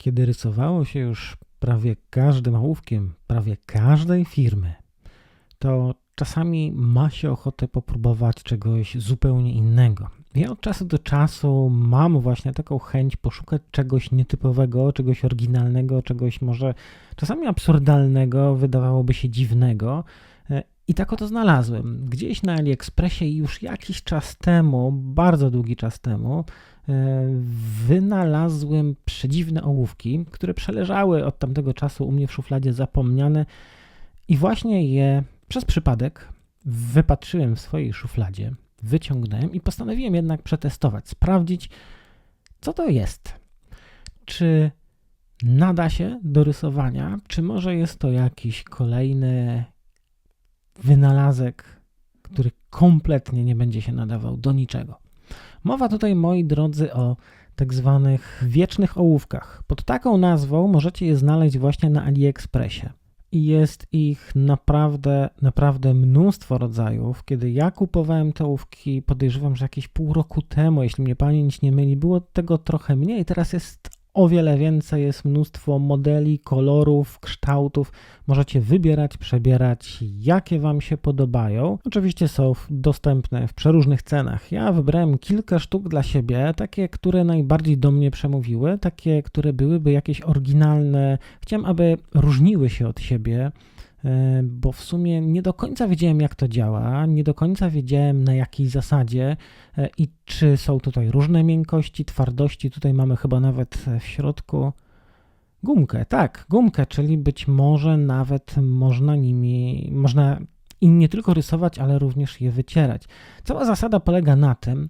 Kiedy rysowało się już prawie każdym ołówkiem prawie każdej firmy, to czasami ma się ochotę popróbować czegoś zupełnie innego. Ja od czasu do czasu mam właśnie taką chęć poszukać czegoś nietypowego, czegoś oryginalnego, czegoś może czasami absurdalnego, wydawałoby się dziwnego. I tak oto znalazłem. Gdzieś na AliExpressie już jakiś czas temu, bardzo długi czas temu, e, wynalazłem przedziwne ołówki, które przeleżały od tamtego czasu u mnie w szufladzie zapomniane i właśnie je przez przypadek wypatrzyłem w swojej szufladzie, wyciągnąłem i postanowiłem jednak przetestować, sprawdzić, co to jest. Czy nada się do rysowania, czy może jest to jakiś kolejny wynalazek, który kompletnie nie będzie się nadawał do niczego. Mowa tutaj, moi drodzy, o tak zwanych wiecznych ołówkach. Pod taką nazwą możecie je znaleźć właśnie na AliExpressie i jest ich naprawdę, naprawdę mnóstwo rodzajów. Kiedy ja kupowałem te ołówki, podejrzewam, że jakieś pół roku temu, jeśli mnie pamięć nie myli, było tego trochę mniej. Teraz jest o wiele więcej, jest mnóstwo modeli, kolorów, kształtów. Możecie wybierać, przebierać, jakie Wam się podobają. Oczywiście są dostępne w przeróżnych cenach. Ja wybrałem kilka sztuk dla siebie, takie, które najbardziej do mnie przemówiły, takie, które byłyby jakieś oryginalne. Chciałem, aby różniły się od siebie bo w sumie nie do końca wiedziałem, jak to działa, nie do końca wiedziałem, na jakiej zasadzie e, i czy są tutaj różne miękkości, twardości. Tutaj mamy chyba nawet w środku gumkę, tak, gumkę, czyli być może nawet można nimi, można im nie tylko rysować, ale również je wycierać. Cała zasada polega na tym,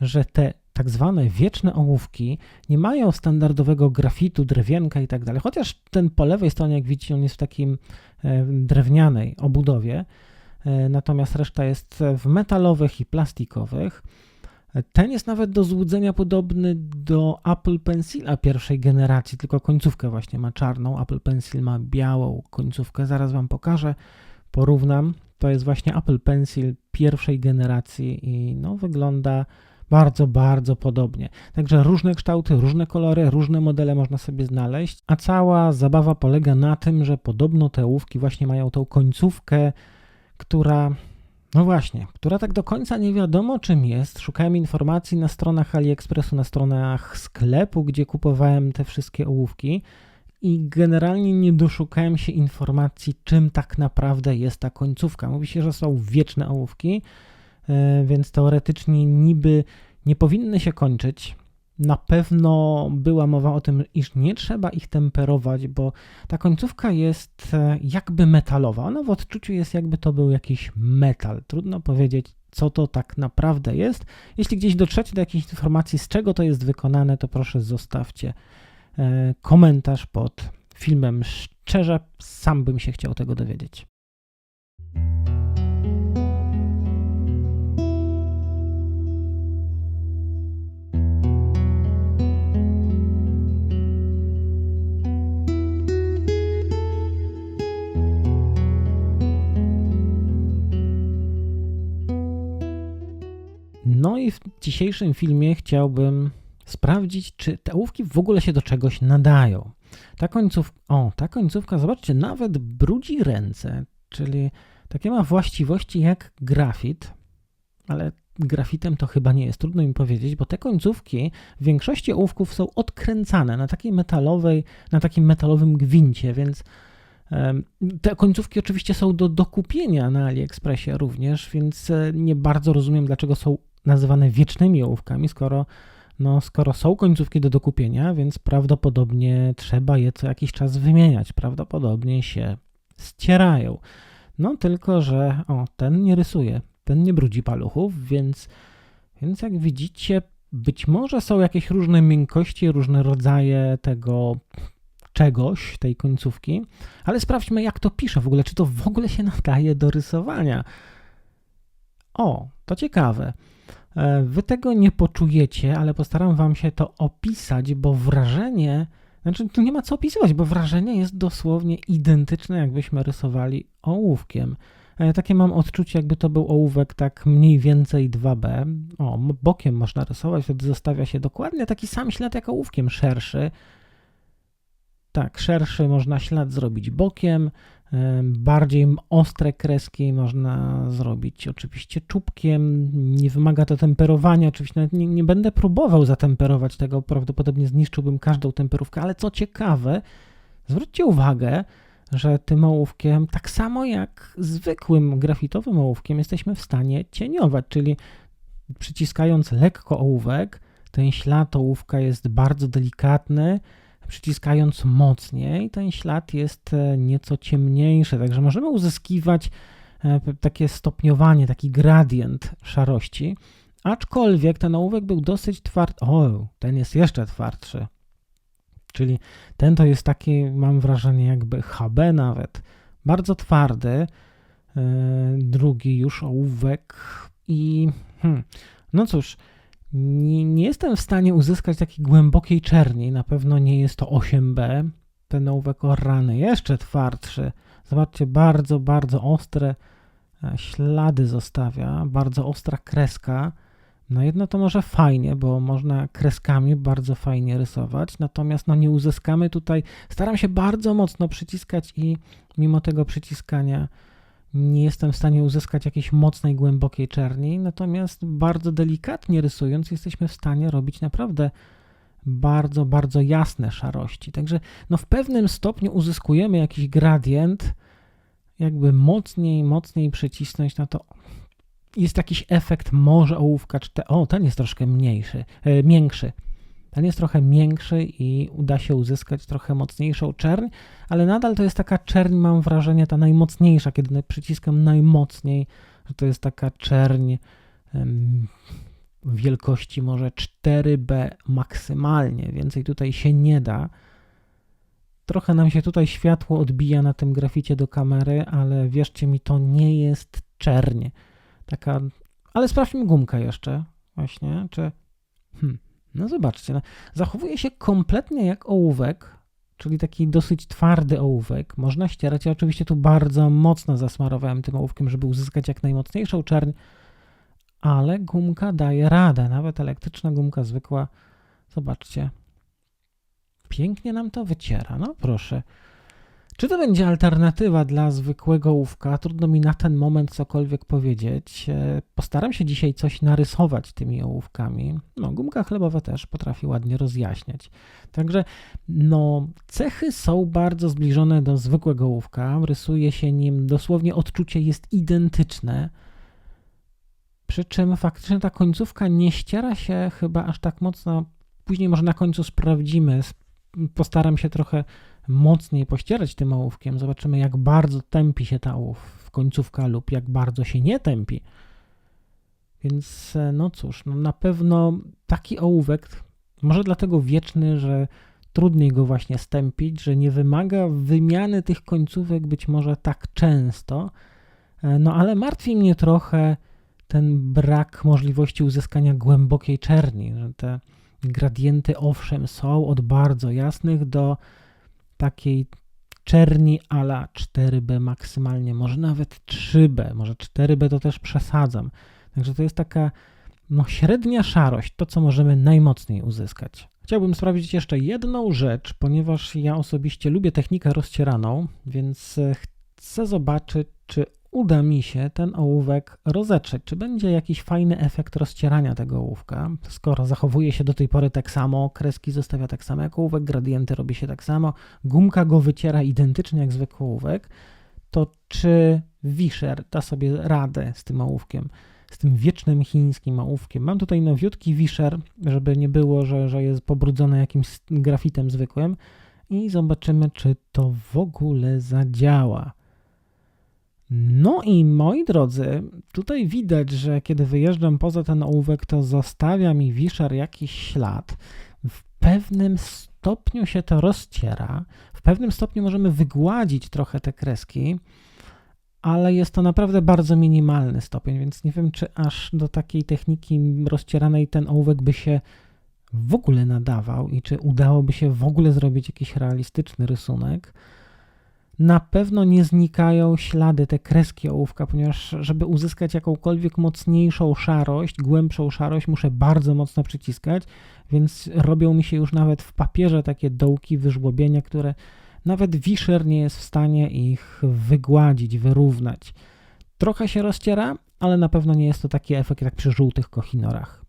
że te tak zwane wieczne ołówki nie mają standardowego grafitu, drewienka i tak dalej, chociaż ten po lewej stronie, jak widzicie, on jest w takim e, drewnianej obudowie, e, natomiast reszta jest w metalowych i plastikowych. Ten jest nawet do złudzenia podobny do Apple Pencila pierwszej generacji, tylko końcówkę właśnie ma czarną. Apple Pencil ma białą końcówkę. Zaraz Wam pokażę, porównam. To jest właśnie Apple Pencil pierwszej generacji i no, wygląda bardzo, bardzo podobnie. Także różne kształty, różne kolory, różne modele można sobie znaleźć, a cała zabawa polega na tym, że podobno te ołówki właśnie mają tą końcówkę, która no właśnie, która tak do końca nie wiadomo czym jest. Szukałem informacji na stronach AliExpressu, na stronach sklepu, gdzie kupowałem te wszystkie ołówki i generalnie nie doszukałem się informacji, czym tak naprawdę jest ta końcówka. Mówi się, że są wieczne ołówki, więc teoretycznie niby nie powinny się kończyć. Na pewno była mowa o tym, iż nie trzeba ich temperować, bo ta końcówka jest e, jakby metalowa. Ona w odczuciu jest jakby to był jakiś metal. Trudno powiedzieć, co to tak naprawdę jest. Jeśli gdzieś dotrzecie do jakiejś informacji, z czego to jest wykonane, to proszę zostawcie e, komentarz pod filmem. Szczerze, sam bym się chciał tego dowiedzieć. I w dzisiejszym filmie chciałbym sprawdzić, czy te ołówki w ogóle się do czegoś nadają. Ta końcówka, o, ta końcówka, zobaczcie, nawet brudzi ręce, czyli takie ma właściwości jak grafit, ale grafitem to chyba nie jest, trudno mi powiedzieć, bo te końcówki w większości ołówków są odkręcane na takiej metalowej, na takim metalowym gwincie, więc te końcówki oczywiście są do dokupienia na AliExpressie również, więc e, nie bardzo rozumiem, dlaczego są nazywane wiecznymi ołówkami, skoro, no, skoro są końcówki do dokupienia, więc prawdopodobnie trzeba je co jakiś czas wymieniać. Prawdopodobnie się ścierają. No tylko, że o, ten nie rysuje, ten nie brudzi paluchów, więc, więc jak widzicie, być może są jakieś różne miękkości, różne rodzaje tego czegoś, tej końcówki, ale sprawdźmy, jak to pisze w ogóle, czy to w ogóle się nadaje do rysowania. O, to ciekawe. E, wy tego nie poczujecie, ale postaram wam się to opisać, bo wrażenie, znaczy tu nie ma co opisywać, bo wrażenie jest dosłownie identyczne, jakbyśmy rysowali ołówkiem. E, takie mam odczucie, jakby to był ołówek tak mniej więcej 2B. O, bokiem można rysować, wtedy zostawia się dokładnie taki sam ślad jak ołówkiem, szerszy. Tak, szerszy można ślad zrobić bokiem, bardziej ostre kreski można zrobić. Oczywiście czubkiem. Nie wymaga to temperowania, oczywiście nawet nie, nie będę próbował zatemperować tego, prawdopodobnie zniszczyłbym każdą temperówkę, ale co ciekawe, zwróćcie uwagę, że tym ołówkiem, tak samo jak zwykłym grafitowym ołówkiem, jesteśmy w stanie cieniować, czyli przyciskając lekko ołówek, ten ślad ołówka jest bardzo delikatny, przyciskając mocniej, ten ślad jest e, nieco ciemniejszy, także możemy uzyskiwać e, takie stopniowanie, taki gradient szarości, aczkolwiek ten ołówek był dosyć twardy. O, ten jest jeszcze twardszy. Czyli ten to jest taki, mam wrażenie, jakby HB nawet, bardzo twardy. E, drugi już ołówek i hmm, no cóż, nie, nie, jestem w stanie uzyskać takiej głębokiej czerni. Na pewno nie jest to 8B. Ten ołówek o rany jeszcze twardszy. Zobaczcie, bardzo, bardzo ostre e, ślady zostawia, bardzo ostra kreska. No jedno to może fajnie, bo można kreskami bardzo fajnie rysować, natomiast no nie uzyskamy tutaj, staram się bardzo mocno przyciskać i mimo tego przyciskania nie jestem w stanie uzyskać jakiejś mocnej, głębokiej czerni, natomiast bardzo delikatnie rysując jesteśmy w stanie robić naprawdę bardzo, bardzo jasne szarości. Także no w pewnym stopniu uzyskujemy jakiś gradient, jakby mocniej, mocniej przycisnąć na to. Jest jakiś efekt może ołówka, czy te, o ten jest troszkę mniejszy, e, miększy. Ten jest trochę miększy i uda się uzyskać trochę mocniejszą czerń, ale nadal to jest taka czerń, mam wrażenie, ta najmocniejsza, kiedy przyciskam najmocniej, że to jest taka czerń um, wielkości może 4B maksymalnie, więcej tutaj się nie da. Trochę nam się tutaj światło odbija na tym graficie do kamery, ale wierzcie mi, to nie jest czerń. Taka, ale sprawdźmy gumkę jeszcze, właśnie, czy... Hmm. No zobaczcie, no, zachowuje się kompletnie jak ołówek, czyli taki dosyć twardy ołówek. Można ścierać. Ja oczywiście tu bardzo mocno zasmarowałem tym ołówkiem, żeby uzyskać jak najmocniejszą czerń, ale gumka daje radę. Nawet elektryczna gumka zwykła, zobaczcie, pięknie nam to wyciera. No proszę. Czy to będzie alternatywa dla zwykłego łówka? Trudno mi na ten moment cokolwiek powiedzieć. E, postaram się dzisiaj coś narysować tymi ołówkami. No, gumka chlebowa też potrafi ładnie rozjaśniać. Także, no, cechy są bardzo zbliżone do zwykłego ołówka. Rysuje się nim, dosłownie odczucie jest identyczne. Przy czym faktycznie ta końcówka nie ściera się chyba aż tak mocno. Później może na końcu sprawdzimy. Postaram się trochę mocniej pościerać tym ołówkiem, zobaczymy jak bardzo tępi się ta ołów końcówka lub jak bardzo się nie tępi. Więc e, no cóż, no na pewno taki ołówek, może dlatego wieczny, że trudniej go właśnie stępić, że nie wymaga wymiany tych końcówek być może tak często, e, no ale martwi mnie trochę ten brak możliwości uzyskania głębokiej czerni, że te gradienty owszem są od bardzo jasnych do takiej czerni ala 4B maksymalnie, może nawet 3B, może 4B to też przesadzam. Także to jest taka no, średnia szarość, to co możemy najmocniej uzyskać. Chciałbym sprawdzić jeszcze jedną rzecz, ponieważ ja osobiście lubię technikę rozcieraną, więc chcę zobaczyć, czy uda mi się ten ołówek rozetrzeć, czy będzie jakiś fajny efekt rozcierania tego ołówka, skoro zachowuje się do tej pory tak samo, kreski zostawia tak samo jak ołówek, gradienty robi się tak samo, gumka go wyciera identycznie jak zwykły ołówek, to czy Wisher da sobie radę z tym ołówkiem, z tym wiecznym chińskim ołówkiem. Mam tutaj nowiutki Wisher, żeby nie było, że, że jest pobrudzony jakimś grafitem zwykłym i zobaczymy, czy to w ogóle zadziała. No i moi drodzy, tutaj widać, że kiedy wyjeżdżam poza ten ołówek, to zostawia mi wiszer jakiś ślad. W pewnym stopniu się to rozciera, w pewnym stopniu możemy wygładzić trochę te kreski, ale jest to naprawdę bardzo minimalny stopień, więc nie wiem, czy aż do takiej techniki rozcieranej ten ołówek by się w ogóle nadawał i czy udałoby się w ogóle zrobić jakiś realistyczny rysunek. Na pewno nie znikają ślady, te kreski ołówka, ponieważ żeby uzyskać jakąkolwiek mocniejszą szarość, głębszą szarość, muszę bardzo mocno przyciskać, więc robią mi się już nawet w papierze takie dołki, wyżłobienia, które nawet wiszer nie jest w stanie ich wygładzić, wyrównać. Trochę się rozciera, ale na pewno nie jest to taki efekt jak przy żółtych kochinorach.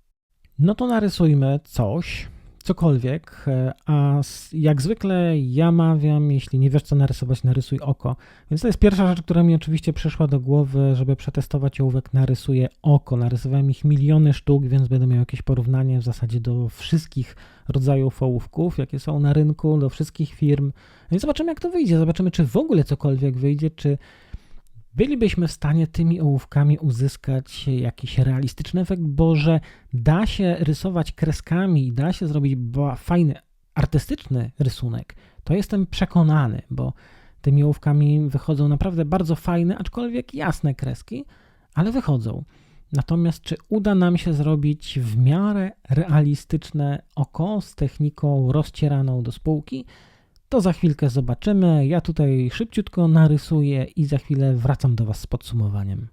No to narysujmy coś, cokolwiek, e, a jak zwykle ja mawiam, jeśli nie wiesz co narysować, narysuj oko. Więc to jest pierwsza rzecz, która mi oczywiście przyszła do głowy, żeby przetestować ołówek, narysuję oko. Narysowałem ich miliony sztuk, więc będę miał jakieś porównanie w zasadzie do wszystkich rodzajów ołówków, jakie są na rynku, do wszystkich firm. Więc zobaczymy jak to wyjdzie, zobaczymy czy w ogóle cokolwiek wyjdzie, czy bylibyśmy w stanie tymi ołówkami uzyskać jakiś realistyczny efekt, bo że da się rysować kreskami i da się zrobić fajny, artystyczny rysunek, to jestem przekonany, bo tymi ołówkami wychodzą naprawdę bardzo fajne, aczkolwiek jasne kreski, ale wychodzą. Natomiast czy uda nam się zrobić w miarę realistyczne oko z techniką rozcieraną do spółki, to za chwilkę zobaczymy. Ja tutaj szybciutko narysuję i za chwilę wracam do Was z podsumowaniem.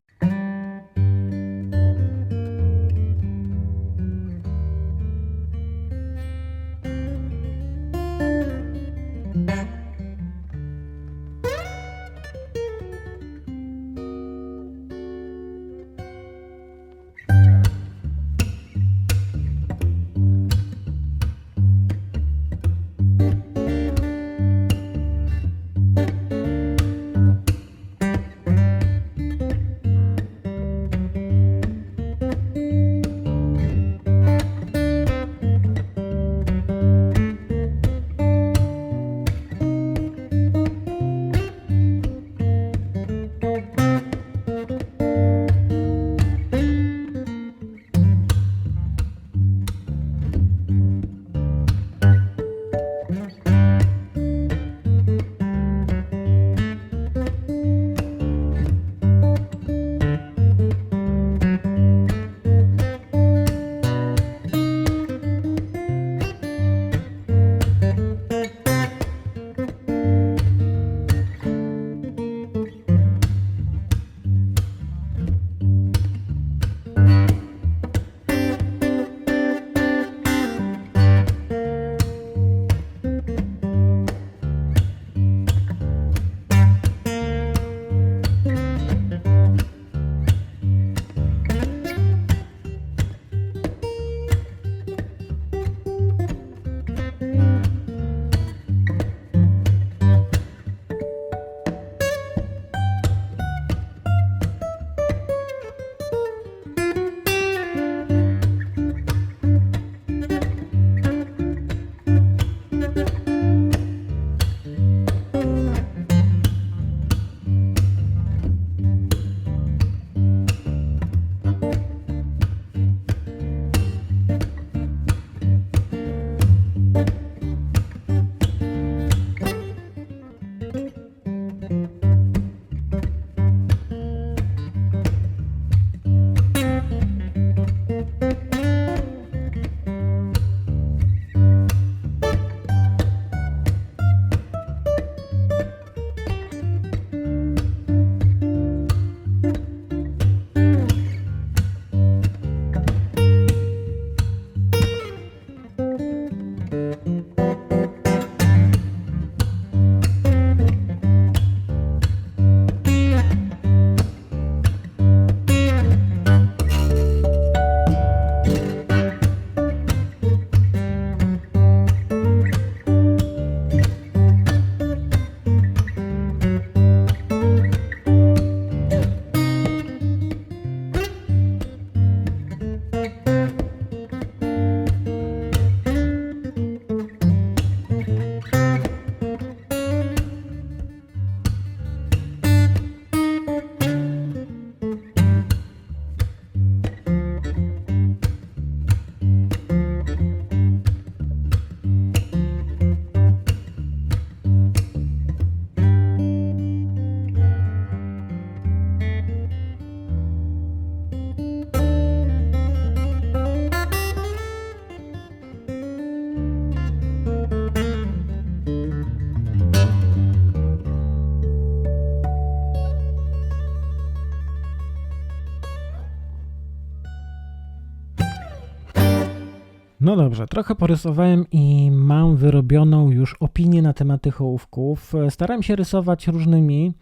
No dobrze, trochę porysowałem i mam wyrobioną już opinię na temat tych ołówków. Staram się rysować różnymi,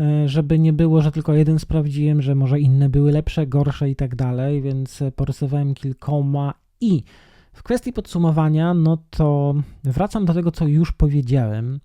e, żeby nie było, że tylko jeden sprawdziłem, że może inne były lepsze, gorsze i tak dalej, więc porysowałem kilkoma i w kwestii podsumowania, no to wracam do tego, co już powiedziałem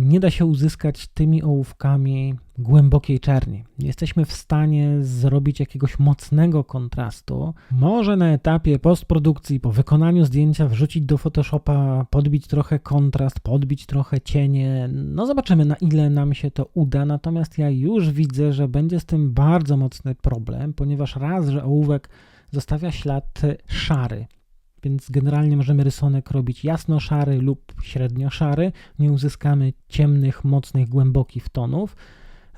nie da się uzyskać tymi ołówkami głębokiej czerni. Jesteśmy w stanie zrobić jakiegoś mocnego kontrastu. Może na etapie postprodukcji, po wykonaniu zdjęcia, wrzucić do Photoshopa, podbić trochę kontrast, podbić trochę cienie. No zobaczymy, na ile nam się to uda. Natomiast ja już widzę, że będzie z tym bardzo mocny problem, ponieważ raz, że ołówek zostawia ślad szary. Więc generalnie możemy rysunek robić jasno-szary lub średnio-szary. Nie uzyskamy ciemnych, mocnych, głębokich tonów.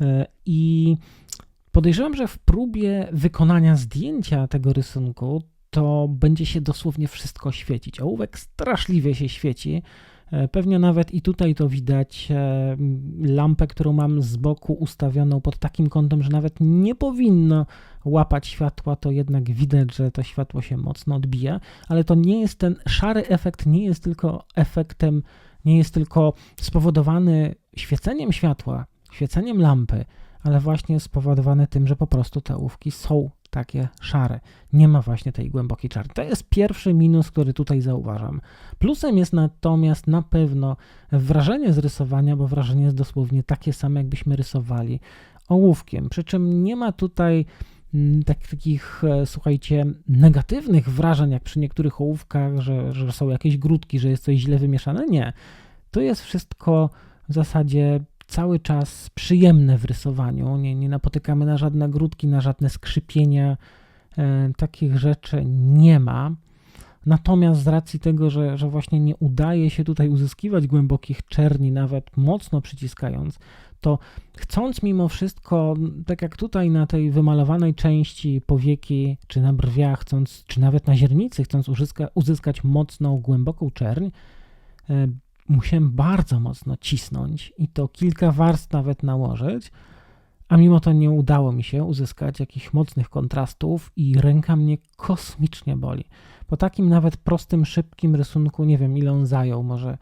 E, I podejrzewam, że w próbie wykonania zdjęcia tego rysunku to będzie się dosłownie wszystko świecić. Ołówek straszliwie się świeci. E, pewnie nawet i tutaj to widać. E, lampę, którą mam z boku ustawioną pod takim kątem, że nawet nie powinno łapać światła, to jednak widać, że to światło się mocno odbija, ale to nie jest ten szary efekt, nie jest tylko efektem, nie jest tylko spowodowany świeceniem światła, świeceniem lampy, ale właśnie spowodowany tym, że po prostu te ołówki są takie szare. Nie ma właśnie tej głębokiej czarny. To jest pierwszy minus, który tutaj zauważam. Plusem jest natomiast na pewno wrażenie z rysowania, bo wrażenie jest dosłownie takie same, jakbyśmy rysowali ołówkiem. Przy czym nie ma tutaj mm, tak, takich, e, słuchajcie, negatywnych wrażeń, jak przy niektórych ołówkach, że, że są jakieś grudki, że jest coś źle wymieszane. Nie. To jest wszystko w zasadzie cały czas przyjemne w rysowaniu. Nie, nie napotykamy na żadne grudki, na żadne skrzypienia. E, takich rzeczy nie ma. Natomiast z racji tego, że, że właśnie nie udaje się tutaj uzyskiwać głębokich czerni, nawet mocno przyciskając, to chcąc mimo wszystko, tak jak tutaj na tej wymalowanej części powieki, czy na brwiach, chcąc, czy nawet na źrenicy, chcąc uzyska, uzyskać mocną, głęboką czerń, e, musiałem bardzo mocno cisnąć i to kilka warstw nawet nałożyć, a mimo to nie udało mi się uzyskać jakichś mocnych kontrastów i ręka mnie kosmicznie boli. Po takim nawet prostym, szybkim rysunku, nie wiem ile on zajął, może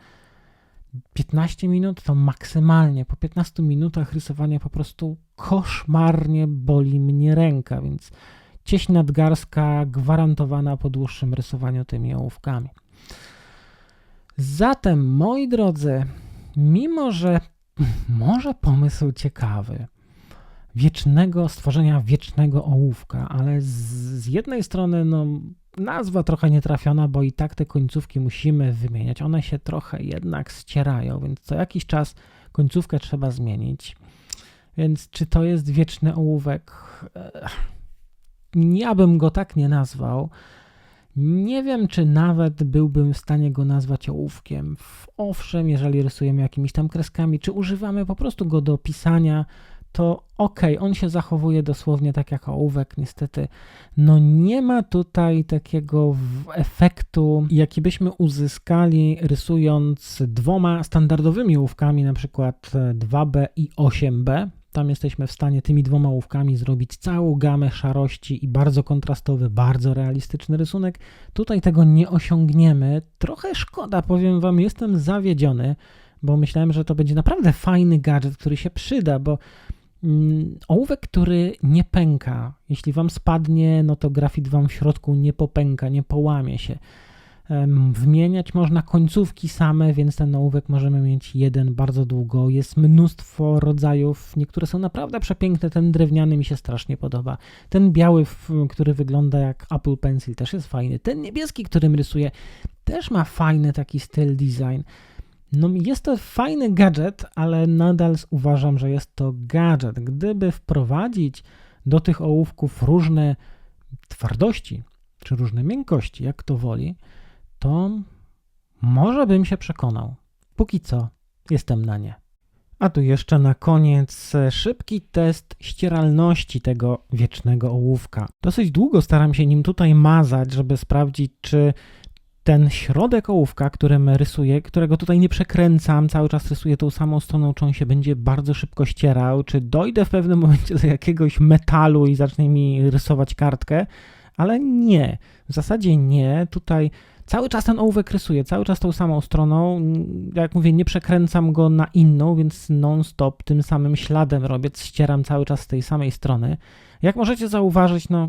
15 minut to maksymalnie. Po 15 minutach rysowania po prostu koszmarnie boli mnie ręka, więc cieś nadgarska gwarantowana po dłuższym rysowaniu tymi ołówkami. Zatem, moi drodzy, mimo że może pomysł ciekawy, wiecznego stworzenia wiecznego ołówka, ale z, z, jednej strony no, nazwa trochę nietrafiona, bo i tak te końcówki musimy wymieniać. One się trochę jednak ścierają, więc co jakiś czas końcówkę trzeba zmienić. Więc czy to jest wieczny ołówek? Ja bym go tak nie nazwał. Nie wiem, czy nawet byłbym w stanie go nazwać ołówkiem. Owszem, jeżeli rysujemy jakimiś tam kreskami, czy używamy po prostu go do pisania, to ok, on się zachowuje dosłownie tak jak ołówek, niestety. No nie ma tutaj takiego efektu, jaki byśmy uzyskali rysując dwoma standardowymi ołówkami, na przykład 2B i 8B. Tam jesteśmy w stanie tymi dwoma ołówkami zrobić całą gamę szarości i bardzo kontrastowy, bardzo realistyczny rysunek. Tutaj tego nie osiągniemy. Trochę szkoda, powiem Wam, jestem zawiedziony, bo myślałem, że to będzie naprawdę fajny gadżet, który się przyda, bo mm, ołówek, który nie pęka, jeśli Wam spadnie, no to grafit Wam w środku nie popęka, nie połamie się. Wymieniać można końcówki same, więc ten ołówek możemy mieć jeden bardzo długo. Jest mnóstwo rodzajów, niektóre są naprawdę przepiękne. Ten drewniany mi się strasznie podoba. Ten biały, który wygląda jak Apple Pencil, też jest fajny. Ten niebieski, którym rysuję, też ma fajny taki styl design. No, jest to fajny gadżet, ale nadal uważam, że jest to gadżet. Gdyby wprowadzić do tych ołówków różne twardości, czy różne miękkości, jak to woli, to może bym się przekonał. Póki co jestem na nie. A tu jeszcze na koniec szybki test ścieralności tego wiecznego ołówka. Dosyć długo staram się nim tutaj mazać, żeby sprawdzić, czy ten środek ołówka, którym rysuję, którego tutaj nie przekręcam, cały czas rysuję tą samą stroną, czy on się będzie bardzo szybko ścierał, czy dojdę w pewnym momencie do jakiegoś metalu i zacznie mi rysować kartkę, ale nie, w zasadzie nie. Tutaj cały czas ten ołówek rysuję, cały czas tą samą stroną. Jak mówię, nie przekręcam go na inną, więc non-stop tym samym śladem robię, ścieram cały czas z tej samej strony. Jak możecie zauważyć, no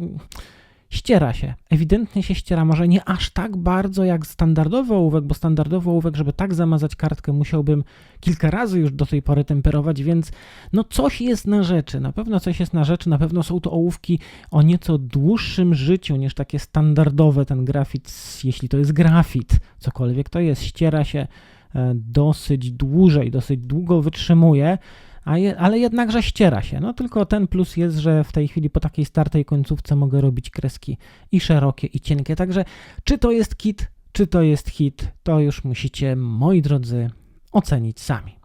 ściera się. Ewidentnie się ściera, może nie aż tak bardzo jak standardowy ołówek, bo standardowy ołówek, żeby tak zamazać kartkę, musiałbym kilka razy już do tej pory temperować, więc no coś jest na rzeczy. Na pewno coś jest na rzeczy, na pewno są to ołówki o nieco dłuższym życiu niż takie standardowe, ten grafit, jeśli to jest grafit, cokolwiek to jest, ściera się e, dosyć dłużej, dosyć długo wytrzymuje je, ale jednakże ściera się. No tylko ten plus jest, że w tej chwili po takiej startej końcówce mogę robić kreski i szerokie, i cienkie. Także czy to jest kit, czy to jest hit, to już musicie, moi drodzy, ocenić sami.